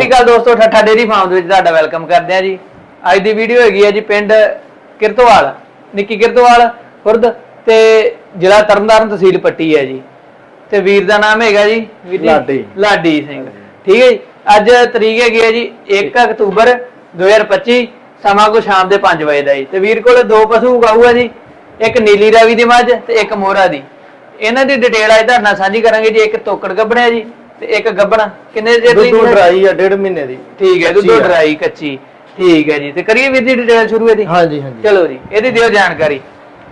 ਸ਼੍ਰੀ ਅਕਾਲ ਦੋਸਤੋ ਠੱਠਾ dairy farm ਦੇ ਵਿੱਚ ਤੁਹਾਡਾ ਵੈਲਕਮ ਕਰਦੇ ਆ ਜੀ। ਅੱਜ ਦੀ ਵੀਡੀਓ ਹੈਗੀ ਹੈ ਜੀ ਪਿੰਡ ਕਿਰਤੋਵਾਲ ਨਿੱਕੀ ਕਿਰਤੋਵਾਲ ਖੁਰਦ ਤੇ ਜ਼ਿਲ੍ਹਾ ਤਰਨਤਾਰਨ ਤਹਿਸੀਲ ਪੱਟੀ ਹੈ ਜੀ। ਤੇ ਵੀਰ ਦਾ ਨਾਮ ਹੈਗਾ ਜੀ ਵੀਰ ਜੀ ਲਾਡੀ। ਲਾਡੀ ਸਿੰਘ। ਠੀਕ ਹੈ ਜੀ ਅੱਜ ਤਰੀਕ ਹੈਗੀ ਹੈ ਜੀ 1 ਅਕਤੂਬਰ 2025 ਸਮਾਂ ਕੋ ਸ਼ਾਮ ਦੇ 5 ਵਜੇ ਦਾ ਜੀ। ਤੇ ਵੀਰ ਕੋਲੇ ਦੋ ਪਸ਼ੂ ਉਗਾਊਗਾ ਜੀ ਇੱਕ ਨੀਲੀ ਰਾਵੀ ਦੀ ਮੱਝ ਤੇ ਇੱਕ ਮੋਹਰਾ ਦੀ। ਇਹਨਾਂ ਦੀ ਡਿਟੇਲ ਅੱਜ ਤੁਹਾਡੇ ਨਾਲ ਸਾਂਝੀ ਕਰਾਂਗੇ ਜੀ ਇੱਕ ਤੋਕੜ ਗੱਬਣਾ ਜੀ। ਤੇ ਇੱਕ ਗੱਬਣਾ ਕਿੰਨੇ ਦੀ ਦੁੱਧ ਡਰਾਈ ਆ ਡੇਢ ਮਹੀਨੇ ਦੀ। ਠੀਕ ਹੈ ਦੁੱਧੋ। ਡਰਾਈ ਕੱਚੀ। ਠੀਕ ਹੈ ਜੀ ਤੇ ਕਰੀਏ ਵੀਰ ਦੀ ਡਿਟੇਲ ਸ਼ੁਰੂ ਇਹਦੀ? ਹਾਂਜੀ ਹਾਂਜੀ। ਚਲੋ ਜੀ ਇਹਦੀ ਦਿਓ ਜਾਣਕਾਰੀ।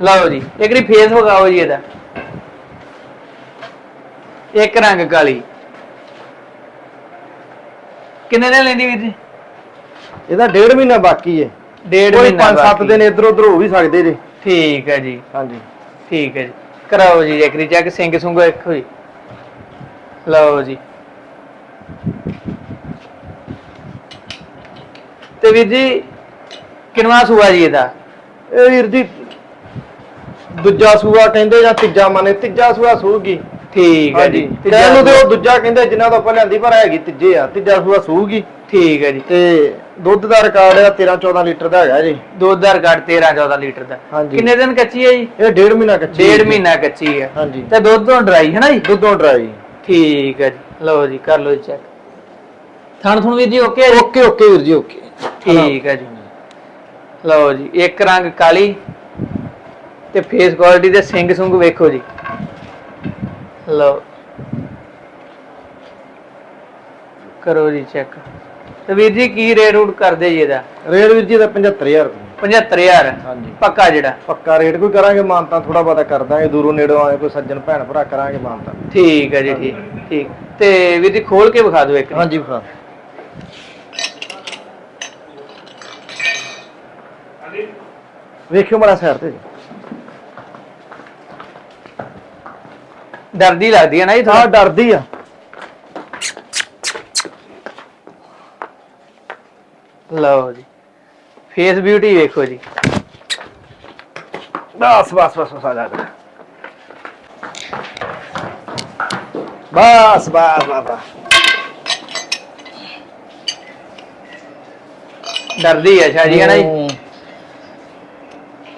ਲਓ ਜੀ ਇੱਕ ਰੀ ਫੇਸ ਵਿਖਾਓ ਜੀ ਇਹਦਾ। ਇੱਕ ਰੰਗ ਕਾਲੀ। ਕਿੰਨੇ ਦਿਨ ਲੈਂਦੀ ਵੀਰ ਜੀ? ਇਹਦਾ ਡੇਢ ਮਹੀਨਾ ਬਾਕੀ ਹੈ ਡੇਢ ਕੋਈ ਮਹੀਨਾ 5-7 ਬਾਕੀ। ਦਿਨ ਇੱਧਰ ਉੱਧਰ ਹੋ ਵੀ ਸਕਦੇ ਜੀ। ਠੀਕ ਹੈ ਜੀ। ਹਾਂਜੀ। ਠੀਕ ਹੈ ਜੀ। ਕਰਾਓ ਜੀ ਇੱਕ ਰੀ ਚੈੱਕ ਸਿੰਘ ਸੁੰਗੋ ਇੱਕ ਹੋਈ ਲਓ ਜੀ। ਤੇ ਵੀਰ ਜੀ ਕਿੰਨਵਾ ਸੂਆ ਜੀ ਇਹਦਾ? ਇਹ ਵੀਰ ਜੀ ਦੂਜਾ ਸੂਆ ਕਹਿੰਦੇ ਜਾਂ ਤੀਜਾ ਮਨੇ ਤੀਜਾ ਸੂਆ ਸੂਗੀ। ਠੀਕ ਹੈ ਜੀ। ਤੇ ਨੂੰ ਤੇ ਉਹ ਦੂਜਾ ਕਹਿੰਦੇ ਜਿਨ੍ਹਾਂ ਤੋਂ ਆਪਾਂ ਲਿਆਂਦੀ ਪਰ ਹੈਗੀ ਤੀਜੇ ਆ ਤੀਜਾ ਸੂਆ ਸੂਗੀ। ਠੀਕ ਹੈ ਜੀ। ਤੇ ਦੁੱਧ ਦਾ ਰਿਕਾਰਡ ਆ 13 14 ਲੀਟਰ ਦਾ ਹੈਗਾ ਜੀ। ਦੁੱਧ ਦਾ ਰਿਕਾਰਡ 13 14 ਲੀਟਰ ਦਾ। ਕਿੰਨੇ ਦਿਨ ਕੱਚੀ ਹੈ ਜੀ? ਇਹ ਡੇਢ ਮਹੀਨਾ ਕੱਚੀ ਡੇਢ। ਮਹੀਨਾ ਕੱਚੀ ਹੈ। ਹਾਂਜੀ। ਤੇ ਦੁੱਧ ਡਰਾਈ ਹੈ ਨਾ ਜੀ? ਦੁੱਧੋਂ ਡਰਾਈ। ਠੀਕ ਹੈ ਜੀ। ਲਓ ਜੀ ਕਰ ਲਓ ਚੈੱਕ ਥਣ ਥਣ ਵੀਰ ਜੀ ਓਕੇ ਹੈ ਜੀ? ਓਕੇ ਓਕੇ ਵੀਰ ਜੀ ਓਕੇ ਠੀਕ ਹੈ ਜੀ। ਲਓ ਜੀ ਇੱਕ ਰੰਗ ਕਾਲੀ ਤੇ ਫੇਸ ਕੁਆਲਿਟੀ ਦੇ ਸਿੰਘ ਸੁੰਗ ਵੇਖੋ ਜੀ। ਲਓ। ਕਰੋ ਜੀ ਚੈੱਕ ਤੇ ਵੀਰ ਜੀ ਕੀ ਰੇਟ ਰੂਟ ਕਰਦੇ ਜੀ ਇਹਦਾ? ਰੇਟ ਵੀਰ ਜੀ ਦਾ 75000 ਰੁਪਏ। 75000 ਹਾਂਜੀ। ਪੱਕਾ ਜਿਹੜਾ। ਪੱਕਾ ਰੇਟ ਕੋਈ ਕਰਾਂਗੇ ਮਾਨਤਾ ਥੋੜਾ ਬਹੁਤਾ ਕਰ ਦਾਂਗੇ ਦੂਰੋਂ ਨੇੜੋਂ ਆਏ ਕੋਈ ਸੱਜਣ ਭੈਣ ਭਰਾ ਕਰਾਂਗੇ ਮਾਨਤਾ। ਠੀਕ ਹੈ ਜੀ ਠੀਕ ਠੀਕ। ਤੇ ਵੀਰ ਜੀ ਖੋਲ ਕੇ ਵਿਖਾ ਦਿਓ ਇੱਕ ਹਾਂਜੀ ਭਰਾ ਵੇਖਿਓ ਮੜਾ ਸਾਈਡ ਤੇ ਡਰਦੀ ਲੱਗਦੀ ਹੈ ਨਾ ਜੀ ਹਾਂ ਥੋੜਾ ਡਰਦੀ ਆ। ਲਓ ਜੀ। ਫੇਸ ਬਿਊਟੀ ਵੇਖੋ ਜੀ। ਬਸ ਬਸ ਬਸ ਬਸ ਆ ਜਾ। ਬਸ ਬਸ ਬਸ। ਡਰਦੀ ਹੈ ਸ਼ਾਜੀ ਹੈ ਨਾ ਜੀ।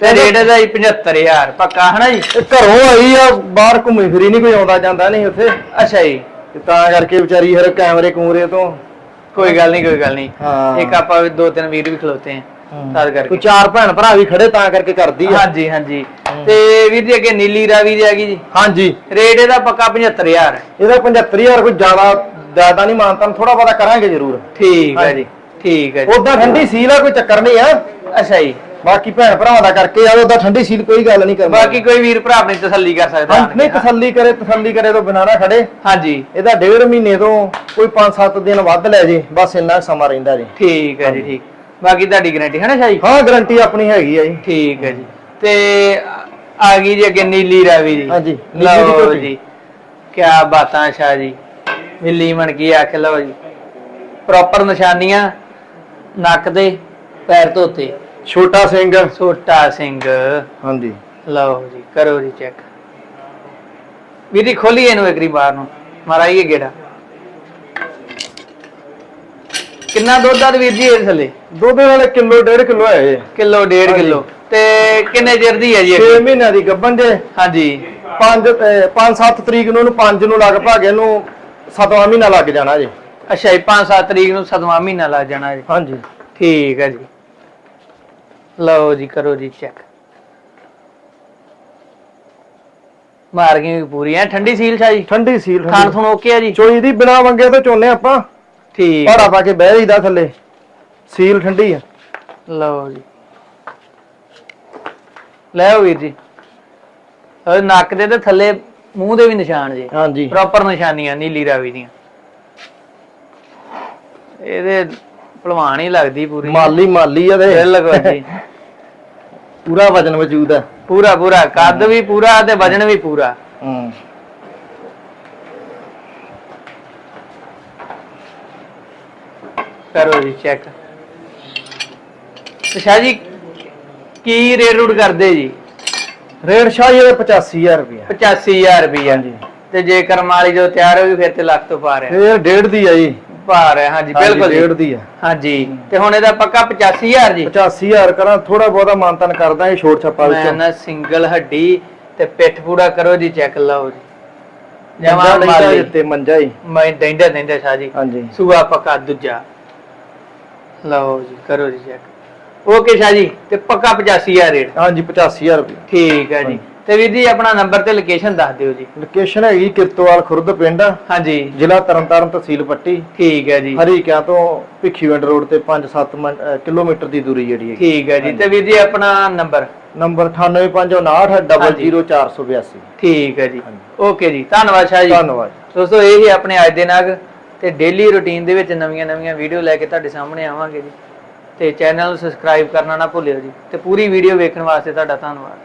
ਤੇ ਰੇਟ ਜੀ 75000 ਪੱਕਾ ਹੈ ਨਾ ਜੀ? ਇਹ ਘਰੋਂ ਆਈ ਆ ਬਾਹਰ ਘੁੰਮੀ ਫਿਰੀ ਨਹੀਂ ਕੋਈ ਆਉਂਦਾ ਜਾਂਦਾ ਨਹੀਂ ਉੱਥੇ। ਅੱਛਾ ਜੀ। ਤੇ ਤਾਂ ਕਰਕੇ ਵਿਚਾਰੀ ਹਰ ਕੈਮਰੇ ਕੂਮਰੇ ਤੋਂ। ਕੋਈ ਗੱਲ ਨਹੀਂ ਕੋਈ ਗੱਲ ਨਹੀਂ ਹਾਂ। ਇੱਕ ਆਪਾਂ ਦੋ ਤਿੰਨ ਵੀਰ ਵੀ ਖਲੋਤੇ ਆ। ਕੋਈ ਕਰਕੇ। ਚਾਰ ਭੈਣ ਭਰਾ ਵੀ ਖੜੇ ਤਾਂ ਕਰਕੇ ਕਰਦੀ ਆ। ਹਾਂਜੀ ਹਾਂਜੀ। ਹੂੰ। ਤੇ ਵੀਰ ਜੀ ਅੱਗੇ ਨੀਲੀ ਰਾਵੀ ਦੀ ਹੈਗੀ ਜੀ। ਹਾਂਜੀ। ਰੇਟ ਇਹਦਾ ਪੱਕਾ 75000 ਇਹਦਾ 75000 ਕੋਈ ਜ਼ਿਆਦਾ ਜ਼ਿਆਦਾ ਨਹੀਂ ਮਾਨਤਾ ਥੋੜਾ ਬਹੁਤਾ ਕਰਾਂਗੇ ਜ਼ਰੂਰ। ਠੀਕ ਹੈ। ਹਾਂਜੀ। ਜੀ ਠੀਕ ਹੈ ਜੀ। ਉਦਾਂ ਠੰਡੀ ਸੀਲ ਆ ਕੋਈ ਚੱਕਰ ਨਹੀਂ ਆ। ਅੱਛਾ ਜੀ। ਬਾਕੀ ਭੈਣ ਭਰਾਵਾਂ ਦਾ ਕਰਕੇ ਆ ਉਦਾਂ ਠੰਡੀ ਸੀਲ ਕੋਈ ਗੱਲ ਨਹੀਂ ਕਰਨੀ। ਬਾਕੀ ਕੋਈ ਵੀਰ ਭਰਾ ਆਪਣੀ ਤਸੱਲੀ ਕਰ ਸਕਦਾ। ਨਹੀਂ ਤਸੱਲੀ ਕਰੇ ਤਸੱਲੀ ਕਰੇ ਤੋਂ ਬਿਨਾਂ ਨਾ ਖੜੇ। ਹਾਂਜੀ। ਇਹਦਾ ਡੇਢ ਮਹੀਨੇ ਤੋਂ ਕੋਈ 5-7 ਦਿਨ ਵੱਧ ਲੈ ਜੇ ਬਸ ਇੰਨਾ ਸਮਾਂ ਰਹਿੰਦਾ ਜੀ। ਠੀਕ ਹੈ ਜੀ ਠੀਕ। ਬਾਕੀ ਤੁਹਾਡੀ ਗਾਰੰਟੀ ਹੈ ਨਾ ਸ਼ਾਹੀ? ਹਾਂ ਗਾਰੰਟੀ ਆਪਣੀ ਹੈਗੀ ਆ ਜੀ। ਠੀਕ ਹੈ ਜੀ। ਤੇ ਆ ਗਈ ਜੀ ਅੱਗੇ ਨੀਲੀ ਰਾਵੀ ਜੀ। ਹਾਂਜੀ, ਨੀਲੀ ਦੀ ਲਓ ਝੋਟੀ। ਜੀ ਕੀ ਬਾਤਾਂ ਸ਼ਾਹ ਜੀ। ਮਿੱਲੀ ਮਣ ਕੀ ਆਖ ਲਓ ਜੀ। ਪ੍ਰੋਪਰ ਨਿਸ਼ਾਨੀਆਂ ਨੱਕ ਦੇ ਪੈਰ ਧੋਤੇ। ਛੋਟਾ ਸਿੰਘ। ਛੋਟਾ ਸਿੰਘ। ਹਾਂਜੀ। ਲਓ ਜੀ ਕਰੋ ਜੀ ਚੈੱਕ। ਵੀਰੀ ਖੋਲੀ ਇਹਨੂੰ ਇੱਕ ਵਾਰੀ ਨੂੰ। ਮਾਰਾਈਏ ਗੇੜਾ। ਕਿੰਨਾ ਦੁੱਧ ਆ ਵੀਰ ਜੀ ਇਹ ਥੱਲੇ? ਦੁੱਧ ਵਾਲੇ ਕਿਲੋ ਡੇਢ ਕਿਲੋ ਹੈ ਇਹ। ਕਿਲੋ ਡੇਢ। ਕਿਲੋ। ਤੇ ਕਿੰਨੇ ਚਿਰ ਦੀ ਹੈ ਜੀ 6 ਇਹ? ਮਹੀਨਿਆਂ ਦੀ ਗੱਭਣ ਜੇ। ਹਾਂਜੀ। 5 5-7 ਤਰੀਕ ਨੂੰ ਇਹਨੂੰ 5 ਨੂੰ ਲਗਭਗ ਇਹਨੂੰ 7ਵਾਂ ਮਹੀਨਾ ਲੱਗ ਜਾਣਾ ਜੀ। ਅੱਛਾ ਜੀ 5-7 ਤਰੀਕ ਨੂੰ 7ਵਾਂ ਮਹੀਨਾ ਲੱਗ ਜਾਣਾ ਜੀ। ਹਾਂਜੀ। ਠੀਕ ਹੈ ਜੀ। ਲਓ ਜੀ ਕਰੋ ਜੀ ਚੈੱਕ ਮਾਰਕਿੰਗ ਵੀ ਪੂਰੀ ਹੈ ਠੰਡੀ ਸੀਲ ਛਾ ਜੀ ਠੰਡੀ ਸੀਲ ਖਾਣ ਥੁਣ ਓਕੇ ਆ ਜੀ? ਚੋਈ ਦੀ ਬਿਨਾ ਵੰਗੇ ਤੋਂ ਚੋਨੇ ਆਪਾਂ। ਠੀਕ ਭਾੜਾ ਪਾ ਕੇ ਬਹਿ ਰਹੀਦਾ ਥੱਲੇ। ਸੀਲ ਠੰਡੀ ਆ। ਲਓ ਜੀ। ਲੈ ਵੀਰ ਜੀ। ਉਹ ਨੱਕ ਦੇ ਤੇ ਥੱਲੇ ਮੂੰਹ ਦੇ ਵੀ ਨਿਸ਼ਾਨ ਜੀ। ਹਾਂਜੀ। ਪ੍ਰੋਪਰ ਨਿਸ਼ਾਨੀਆਂ ਨੀਲੀ ਰਾਵੀ ਦੀਆਂ। ਇਹਦੇ ਭਲਵਾਨ ਹੀ ਲੱਗਦੀ ਪੂਰੀ। ਮਾਲੀ ਮਾਲੀ ਆ ਤੇ। ਬਿਲਕੁਲ ਜੀ। ਪੂਰਾ ਵਜਨ ਵਜੂਦ ਆ। ਪੂਰਾ ਪੂਰਾ। ਕੱਦ ਵੀ ਪੂਰਾ ਤੇ ਵਜਨ ਵੀ ਪੂਰਾ। ਹੂੰ। ਕਰੋ ਜੀ ਚੈੱਕ ਤੇ ਸ਼ਾਹ ਜੀ ਕੀ ਰੇਟ ਰੂਟ ਕਰਦੇ ਜੀ? ਰੇਟ ਸ਼ਾਹੀ ਇਹਦਾ 85000 ਰੁਪਏ 85000 ਰੁਪਏ ਹਾਂਜੀ ਤੇ ਜੇ। ਕਰਮ ਵਾਲੀ ਜੋ ਤਿਆਰ ਹੋ ਗਈ ਫਿਰ ਤੇ ਲੱਖ ਤੋਂ ਪਾਰ ਹੈ। ਇਹ ਡੇਢ ਦੀ ਆ ਜੀ। ਭਾਰ ਹੈ ਹਾਂਜੀ ਬਿਲਕੁਲ ਡੇਢ ਜੀ ਦੀ ਆ। ਹਾਂਜੀ ਤੇ ਹੁਣ ਇਹਦਾ ਪੱਕਾ 85000 ਜੀ? 85000 ਕਰਾਂ ਥੋੜਾ ਬਹੁਤਾ ਮਾਨਤਨ ਕਰਦਾ ਇਹ ਛੋਟ ਛੱਪਾ ਮੈਂ ਵਿੱਚੋਂ ਨਾ ਸਿੰਗਲ ਹੱਡੀ ਤੇ ਪਿੱਠ ਪੂੜਾ ਕਰੋ ਜੀ ਚੈੱਕ ਲਾਓ ਜੀ। ਜਮਾਂ ਮਾਲੀ। ਦਿੱਤੇ ਮੰਜਾ ਹੀ। ਮੈਂ ਡੈਂਡਾ ਡੈਂਡਾ ਸ਼ਾਹ ਜੀ। ਹਾਂਜੀ। ਸੂਆ ਪੱਕਾ ਦੂਜਾ। ਲਓ ਜੀ ਕਰੋ ਜੀ ਚੈੱਕ ਓਕੇ ਸ਼ਾਹ ਜੀ ਤੇ ਪੱਕਾ 85000 ਰੇਟ। ਹਾਂਜੀ 85000 ਰੁਪਏ ਠੀਕ ਹੈ ਜੀ। ਤੇ ਵੀਰ ਜੀ ਆਪਣਾ ਨੰਬਰ ਤੇ ਲੋਕੇਸ਼ਨ ਦੱਸ ਦਿਓ ਜੀ। ਲੋਕੇਸ਼ਨ ਹੈਗੀ ਕਿਰਤੋਵਾਲ ਖੁਰਦ ਪਿੰਡ। ਹਾਂਜੀ। ਜ਼ਿਲ੍ਹਾ ਤਰਨਤਾਰਨ ਤਹਿਸੀਲ ਪੱਟੀ। ਠੀਕ ਹੈ ਜੀ। ਹਰੀਕਿਆਂ ਤੋਂ ਭਿੱਖੀਵਿੰਡ ਰੋਡ ਤੇ 5-7 ਕਿਲੋਮੀਟਰ ਦੀ ਦੂਰੀ ਜਿਹੜੀ ਹੈ ਠੀਕ ਹੈ ਜੀ। ਤੇ ਵੀਰ ਜੀ ਆਪਣਾ ਨੰਬਰ? ਨੰਬਰ 9859 ਠੀਕ ਹੈ ਜੀ। ਓਕੇ ਜੀ ਧੰਨਵਾਦ ਸ਼ਾਹ ਜੀ ਧੰਨਵਾਦ ਦੋਸਤੋ ਇਹ ਹੀ ਆਪਣੇ ਅੱਜ ਦੇ ਨਗ ਤੇ ਡੇਲੀ ਰੁਟੀਨ ਦੇ ਵਿੱਚ ਨਵੀਆਂ ਨਵੀਆਂ ਵੀਡੀਓ ਲੈ ਕੇ ਤੁਹਾਡੇ ਸਾਹਮਣੇ ਆਵਾਂਗੇ ਜੀ। ਤੇ ਚੈਨਲ ਨੂੰ ਸਬਸਕ੍ਰਾਈਬ ਕਰਨਾ ਨਾ ਭੁੱਲਿਓ ਜੀ। ਤੇ ਪੂਰੀ ਵੀਡੀਓ ਵੇਖਣ ਵਾਸਤੇ ਤੁਹਾਡਾ ਧੰਨਵਾਦ।